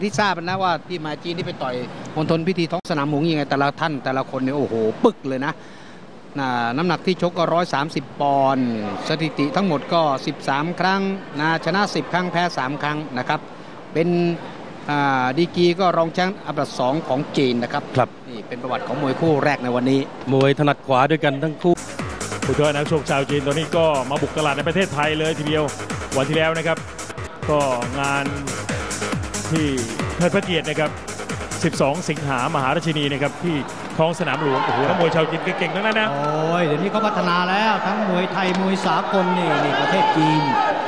เป็นที่ทราบนะว่าที่มาจีนที่ไปต่อยมณฑลพิธีท้องสนามหลวงยังไงแต่ละท่านแต่ละคนเนี่ยโอ้โห ปึกเลยนะนะน้ำหนักที่ชกก็130 ปอนด์สถิติทั้งหมดก็ 13 ครั้งนะชนะ 10 ครั้งแพ้ 3 ครั้งนะครับ เป็นอ่าดีกรีก็รองแชมป์อันดับสองของจีนนะครับครับนี่เป็นประวัติของมวยคู่แรกในวันนี้ มวยถนัดขวาด้วยกันทั้งคู่ผู้ช่วยนักชกชาวจีนตอนนี้ก็มาบุกตลาดในประเทศไทยเลยทีเดียววันที่แล้วนะครับ ก็งาน ที่เทิดพระเกียรตินะครับ 12 สิงหามหาราชินีนะครับที่ท้องสนามหลวง โอ้โหนักมวยชาวจีนเก่งๆทั้งนั้นนะ โอ้ย เดี๋ยวนี้เขาพัฒนาแล้วทั้งมวยไทยมวยสากลนี่นี่ประเทศจีน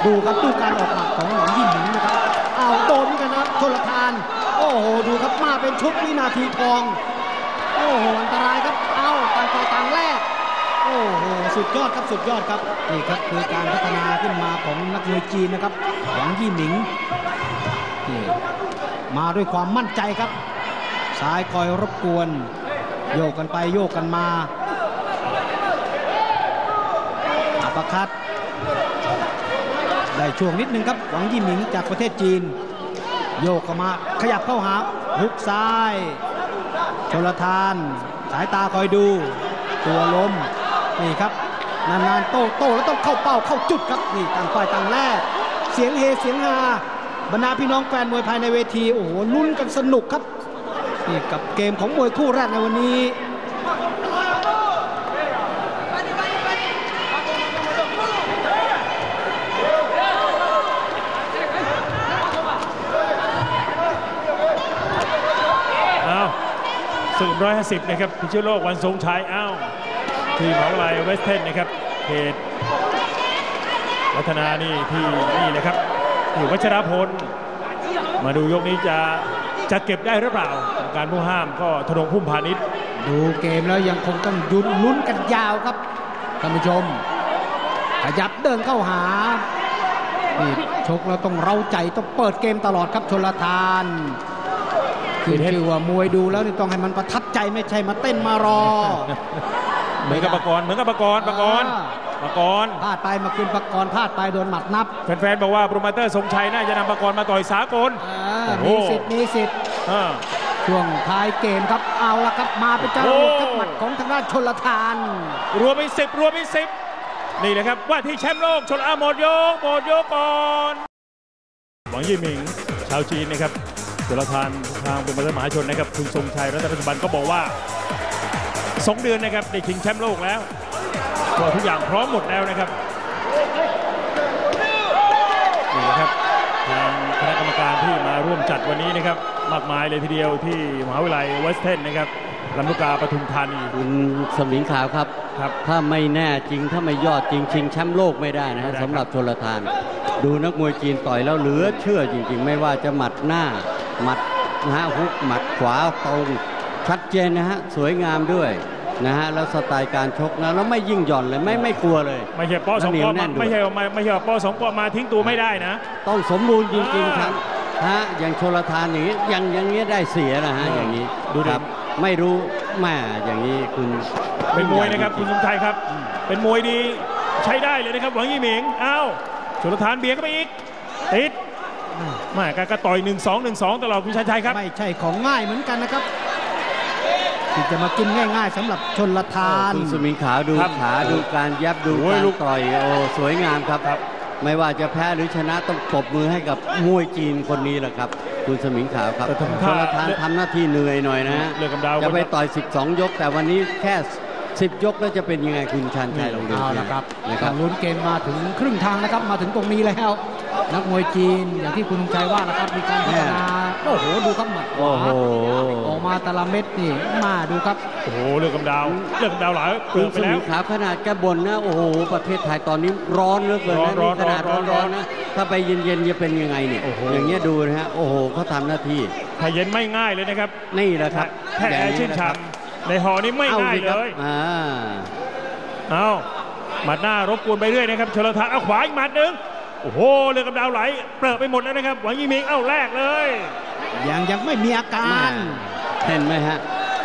ดูครับดูการออกหมัดของหวังยิ่งหมิงนะครับเอาวโดนเหมือนกันนะครับชนทาน โอ้โห ดูครับมาเป็นชุดวินาทีทอง โอ้โห อันตรายครับ เอาต่างต่อต่างแรกโอ้โห สุดยอดครับ สุดยอดครับ นี่ครับคือการพัฒนาขึ้นมาของนักมวยจีนนะครับ หวังยี่หมิง มาด้วยความมั่นใจครับซ้ายคอยรบกวน โยกกันไปโยกกันมาอัปคัดได้ช่วงนิดนึงครับ หวังยี่หมิงจากประเทศจีน โยกเข้ามาขยับเข้าหาหุกซ้ายชลทาน สายตาคอยดู ตัวล้มนี่ครับนานๆโต้โต้แล้วต้องเข้าเป้าเข้าจุดครับนี่ต่างฝ่ายต่างแรกเสียงเฮเสียงฮา บรรดาพี่น้องแฟนมวยภายในเวทีโอ้โหลุ้นกันสนุกครับนี่กับเกมของมวยคู่แรกในวันนี้อ้าวสึกร้อยห้าสิบนะครับ พิชิตโลกวันทรงชัยอ้าวที่มหาวิทยาลัยเวสเทนนะครับเขตวัฒนานี่ที่นี่นะครับ ที่วัชรพล มาดูยกนี้จะจะเก็บได้หรือเปล่า การผู้ห้ามก็ธนงพุ่มพาณิชย์ดูเกมแล้วยังคงต้องยุนลุ้นกันยาวครับท่านผู้ชม ขยับเดินเข้าหานี่ชกแล้วต้องเร้าใจต้องเปิดเกมตลอดครับชนลทานคือชื่อว่ามวยดูแล้วนี่ต้องให้มันประทับใจไม่ใช่มาเต้นมารอ เหมือนกับปากรณ์เหมือนกับปากรณ์ปากรณ์ ปากรณ์พลาดไปมาคืนปากรพลาดไปโดนหมัดนับ แฟนๆบอกว่าโปรโมเตอร์สมชัยน่าจะนำปากรณ์มาต่อยสากลอ่าโอ้โหมีสิทธิ์มีสิทธิ์อ่าช่วงท้ายเกมครับเอาละครับมาเป็นจรวดครับโอ้หมัดของทางด้านชนลทาน รวมเป็นสิบรวมเป็นสิบนี่นะครับว่าที่แชมป์โลกชนอาหมดยกหมดยกก่อนหวังยี่หมิงชาวจีนนะครับจุลทานทางเป็นประธานมหาชนนะครับคุณทรงชัยรัตนปัจจุบันก็บอกว่าสองเดือนนะครับได้ชิงแชมป์โลกแล้ว ก็ทุกอย่างพร้อมหมดแล้วนะครับนี่นะครับทางคณะกรรมการที่มาร่วมจัดวันนี้นะครับ มากมายเลยทีเดียวที่มหาวิทยาลัยเวสเทนนะครับลำลูกกาปทุมธานีคุณสมิงขาวครับครับ ถ้าไม่แน่จริงถ้าไม่ยอดจริงชิงแชมป์โลกไม่ได้นะฮะไม่ได้ครับสำหรับชลทาน ดูนักมวยจีนต่อยแล้วเหลือเชื่อจริง ๆ ไม่ว่าจะหมัดหน้าหมัดนะฮะฮุกหมัดขวาตรงชัดเจนนะฮะสวยงามด้วย นะฮะแล้วสไตล์การชกนะแล้วไม่ยิ่งหย่อนเลยไม่ไม่กลัวเลย ไม่ใช่ป้อสองเหนียป้วอแน่มานด้วยไม่ใช่ว่าไม่ไม่ใช่ว่าป้อสองป้อมาทิ้งตัวไม่ได้นะ ต้องสมบูรณ์จริงอ่าๆครับฮะอย่างชลทานอย่างนี้ยังอย่างนี้ได้เสียนะฮะอย่างนี้ดูดิครับไม่รู้แม่อย่างนี้คุณเป็นมวยนะครับจคุงณๆสมชัยครับ เป็นมวยดีใช้ได้เลยนะครับหวังยี่หมิงอ้าวชลทานเบียร์เข้าไปอีกติดแมาการกระต่อย 1 2 1 2 ตลอดคุณชัยชัยครับ ไม่ใช่ของง่ายเหมือนกันนะครับ ที่จะมากินง่ายๆสำหรับชนละทาน คุณสมิงขาวดูครับขาดูการยับดูโอ้ยการลูก ต่อยโอ้สวยงามครับครับ ไม่ว่าจะแพ้หรือชนะต้องปรบมือให้กับมวยจีนคนนี้แหละครับ คุณสมิงขาวครับแต่ทำชท่าลทานทำหน้าที่เหนื่อยหน่อยนะฮะเลือกกำดาวจะไปคนต่อย 12 ยก แต่วันนี้แค่ 10ยกแล้วจะเป็นยังไงคุณชันชัยลองดูเอาสิละครับนะคต้รัอบงลุ้นเกมมาถึงครึ่งทางนะครับมาถึงตรงนี้แล้ว นักมวยจีนอย่างที่คุณลุงชัยว่านะครับมีการพัฒนาโอ้โหดูครับหมัดขโอ้วาโหออกมาแต่ละเม็ดนี่มาดูครับโอ้โหเลือกกำดาวเลือกกำดาวหลายเกืคุอณบไปสแล้มิวงขาวขนาดแกบนนะโอ้โหประเทศไทยตอนนี้ร้อนเหลือเกินนะร้อนนี่ขนาดร้ร้ออนนร้ร้ออนนนะถ้าไปเย็นๆจะเป็นยังไงเนี่ยโอ้โหอย่างเงี้ยดูนะฮะโอ้โหเขาทำหน้าที่ถ้าเย็นไม่ง่ายเลยนะครับนี่แหละครับแค่แอร์ชื่นนะฉ่ครับำ ในหอนี้ไม่เอาง่ายสิคเลรับยอ่าเอาหมัดหน้ารบกวนไปเรื่อยนะครับชลทานเอาขวาอีกหมัดหนึ่งโอ้โหเรือกำดาวไหลเปรอะไปหมดแล้วนะครับ หวังยี่หมิงเอ้าแรกเลย ยังยังไม่มีอาการเห็นไหมฮะ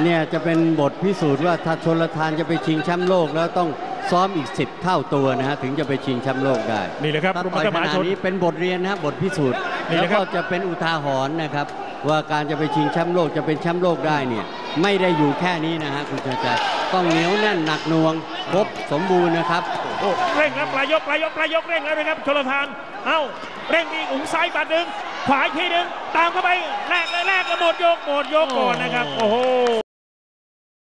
เนี่ยจะเป็นบทพิสูจน์ว่าถ้าชนลทานจะไปชิงแชมป์โลกแล้วต้องซ้อมอีก 10 เท่าตัวนะฮะถึงจะไปชิงแชมป์โลกได้นี่เลยครับถ้ารุมต่อยกระขหมานาดชนนี้เป็นบทเรียนนะฮะบทพิสูจน์นี่แล้นะวครัก็บจะเป็นอุทาหรณ์นะครับ ว่าการจะไปชิงแชมป์โลกจะเป็นแชมป์โลกได้เนี่ย ไม่ได้อยู่แค่นี้นะฮะคุณชาใจต้องเหนียวแน่นหนักหน่วงครบสมบูรณ์นะครับโอ้เร่งครับปลายยกปลายยกปลายยกเร่งแล้วนะครับชลทานเอ้าเร่งอีกอุ้งซ้ายบัดหนึ่งขวาอีกทีหนึ่งตามเข้าไปแลกเลยแลกแล้วหมดยกหมดยกก่อนนะครับโอ้โห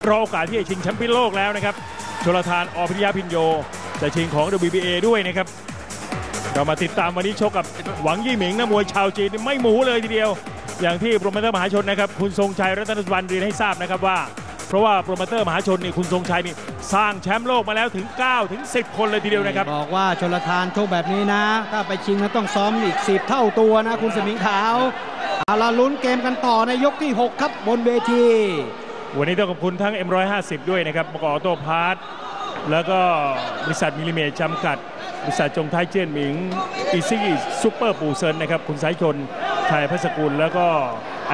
รอโอกาสที่จะชิงแชมป์เปี้ยนโลกแล้วนะครับชลทานอพิทยาพินโยจะชิงของ WBA ด้วยนะครับเรามาติดตามวันนี้ชกกับหวังยี่หมิงนะมวยชาวจีนไม่หมูเลยทีเดียว อย่างที่โปรโมเตอร์มหาชนนะครับคุณทรงชัยรัตนสุวรรณเรียนให้ทราบนะครับว่า เพราะว่าโปรโมเตอร์มหาชนนี่คุณทรงชัยนี่สร้างแชมป์โลกมาแล้วถึง 9 ถึง 10 คนเลยทีเดียวนะครับ บอกว่าชลทานโชคแบบนี้นะ ถ้าไปชิงนะต้องซ้อมอีก 10 เท่าตัวนะ คุณสมิงขาวเอาละลุ้นเกมกันต่อในยกที่ 6 ครับบนเวที วันนี้ต้องขอบคุณทั้ง M150 ด้วยนะครับบกออโต้พาร์ทแล้วก็บริษัทมิลลิเมตรจำกัด บริษัทจงไทยเจียนหมิงอีซี่ซูเปอร์ปูเซินนะครับ คุณสายชน ไทยพัสกุล แล้วก็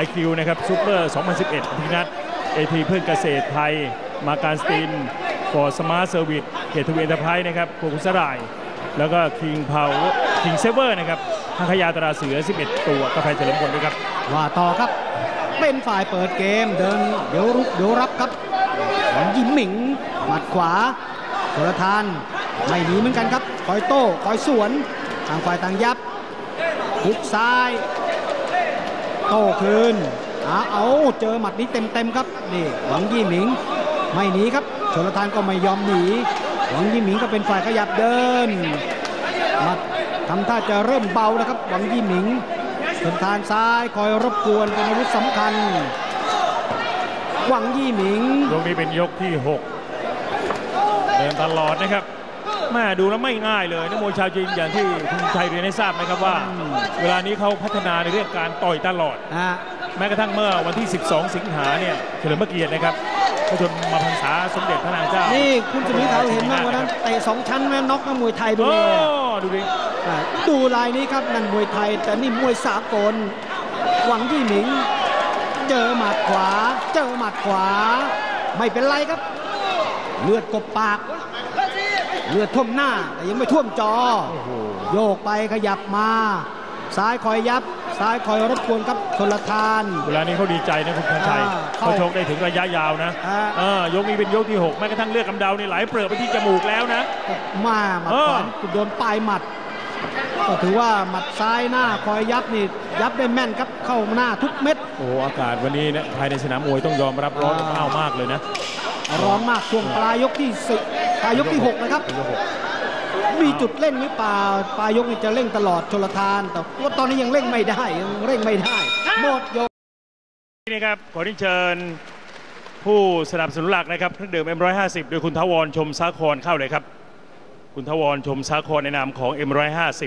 IQ นะครับซูเปอร์ 2011 พินัทเอทีเพื่อนเกษตรไทย มาการสตินฟอร์สมาร์ทเซอร์วิสเขตทวีเอนเตอร์ไพรส์นะครับโคคุสราย แล้วก็คิงพาวคิงเซเวอร์นะครับทางขยาตราเสือ 11 ตัวกาแฟเฉลิมพลด้วยครับว่าต่อครับ เป็นฝ่ายเปิดเกมเดินเดี๋ยวรุกเดี๋ยวรับครับหวังยิมหมิงหมัดขวาชลทานไม่หนีเหมือนกันครับ คอยโต้ คอยสวน ต่างฝ่ายต่างยับ หุกซ้าย โต้คืนอาเอาเจอหมัดนี้เต็มๆครับนี่หวังยี่หมิงไม่หนีครับชลทานก็ไม่ยอมหนี หวังยี่หมิงก็เป็นฝ่ายขยับเดินหมัดทำท่าจะเริ่มเบานะครับ หวังยี่หมิงชลทานซ้ายคอยรบกวนเป็นอาวุธสำคัญ หวังยี่หมิงยกนี้เป็นยกที่ 6 เดินตลอดนะครับ แม่ดูแล้วไม่ง่ายเลยนักมวยชาวจีนอย่างที่คุณชัยเรียนให้ทราบนะครับว่า เวลานี้เขาพัฒนาในเรื่องการต่อยตลอดอ่าแม้กระทั่งเมื่อวันที่ 12 สิงหาเนี่ยเฉลิมพระเกียรตินะครับพระชนมาพรรษาสมเด็จพระนางเจ้านี่คุณสมิงขาวเห็นไหมวันนั้นเตะสองชั้นแม่น็อกนักมวยไทยไปโอ้เลยอะดูดิ อ่าดูลายนี้ครับนั่นมวยไทย แต่นี่มวยสากล หวังยี่หมิง เจอหมัดขวา เจอหมัดขวา ไม่เป็นไรครับ เลือดกบปาก เลือดท่วมหน้าแต่ยังไม่ท่วมจอ โยกไปขยับมาซ้ายคอยยับซ้ายคอยรบกวนครับชนลทาน เวลานี้เขาดีใจนะคุณชัยอ่าเขาชกได้ถึงระยะยาวนะอ่าเออยกนี้เป็นยกที่ 6 แม้กระทั่งเลือดกำเดานี่ไหลเปลือกไปที่จมูกแล้วนะ มาหมัดเออขวาโดนปลายหมัด ก็ถือว่าหมัดซ้ายหน้าคอยยับนี่ยับได้แม่นครับเข้าหน้าทุกเม็ด โอ้โหอากาศวันนี้นะภายในสนามมวยต้องยอมรับร้อนอบอ้าวมากเลยนะ ร้อนมากช่วงปลายยกที่สิปลายยกที่6นะครับ มีจุดเร่งหรือเปล่าปลายยกนี่จะเร่งตลอดชลทาน แต่ว่าตอนนี้ยังเร่งไม่ได้ยังเร่งไม่ได้หมดยกนี่นะครับขอที่เชิญผู้สนับสนุนหลักนะครับเครื่องดื่ม M150 โดยคุณทวรชมสาครเข้าเลยครับ คุณทวรชมสาครในนามของ M150